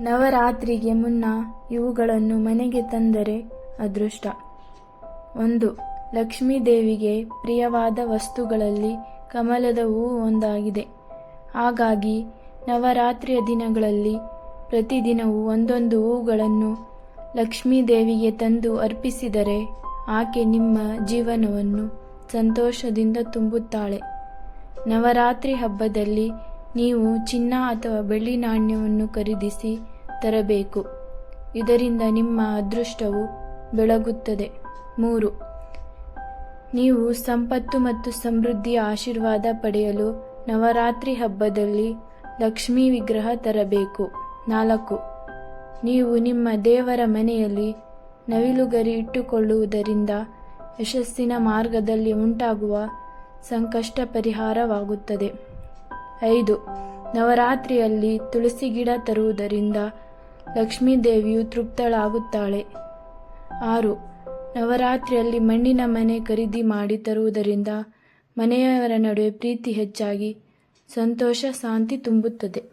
ನವರಾತ್ರಿಗೆ ಮುನ್ನ ಇವುಗಳನ್ನು ಮನೆಗೆ ತಂದರೆ ಅದೃಷ್ಟ. ಒಂದು ಲಕ್ಷ್ಮೀ ದೇವಿಗೆ ಪ್ರಿಯವಾದ ವಸ್ತುಗಳಲ್ಲಿ ಕಮಲದ ಹೂವು ಒಂದಾಗಿದೆ. ಹಾಗಾಗಿ ನವರಾತ್ರಿಯ ದಿನಗಳಲ್ಲಿ ಪ್ರತಿದಿನವೂ ಒಂದೊಂದು ಹೂವುಗಳನ್ನು ಲಕ್ಷ್ಮೀ ದೇವಿಗೆ ತಂದು ಅರ್ಪಿಸಿದರೆ ಆಕೆ ನಿಮ್ಮ ಜೀವನವನ್ನು ಸಂತೋಷದಿಂದ ತುಂಬುತ್ತಾಳೆ. ನವರಾತ್ರಿ ಹಬ್ಬದಲ್ಲಿ ನೀವು ಚಿನ್ನ ಅಥವಾ ಬೆಳ್ಳಿ ನಾಣ್ಯವನ್ನು ಖರೀದಿಸಿ ತರಬೇಕು. ಇದರಿಂದ ನಿಮ್ಮ ಅದೃಷ್ಟವು ಬೆಳಗುತ್ತದೆ. ಮೂರು. ನೀವು ಸಂಪತ್ತು ಮತ್ತು ಸಮೃದ್ಧಿಯ ಆಶೀರ್ವಾದ ಪಡೆಯಲು ನವರಾತ್ರಿ ಹಬ್ಬದಲ್ಲಿ ಲಕ್ಷ್ಮೀ ವಿಗ್ರಹ ತರಬೇಕು. ನಾಲ್ಕು. ನೀವು ನಿಮ್ಮ ದೇವರ ಮನೆಯಲ್ಲಿ ನವಿಲುಗರಿ ಇಟ್ಟುಕೊಳ್ಳುವುದರಿಂದ ಯಶಸ್ಸಿನ ಮಾರ್ಗದಲ್ಲಿ ಉಂಟಾಗುವ ಸಂಕಷ್ಟ ಪರಿಹಾರವಾಗುತ್ತದೆ. ಐದು. ನವರಾತ್ರಿಯಲ್ಲಿ ತುಳಸಿ ಗಿಡ ತರುವುದರಿಂದ ಲಕ್ಷ್ಮೀದೇವಿಯು ತೃಪ್ತಳಾಗುತ್ತಾಳೆ. ಆರು. ನವರಾತ್ರಿಯಲ್ಲಿ ಮಣ್ಣಿನ ಮನೆ ಖರೀದಿ ಮಾಡಿ ತರುವುದರಿಂದ ಮನೆಯವರ ನಡುವೆ ಪ್ರೀತಿ ಹೆಚ್ಚಾಗಿ, ಸಂತೋಷ, ಶಾಂತಿ ತುಂಬುತ್ತದೆ.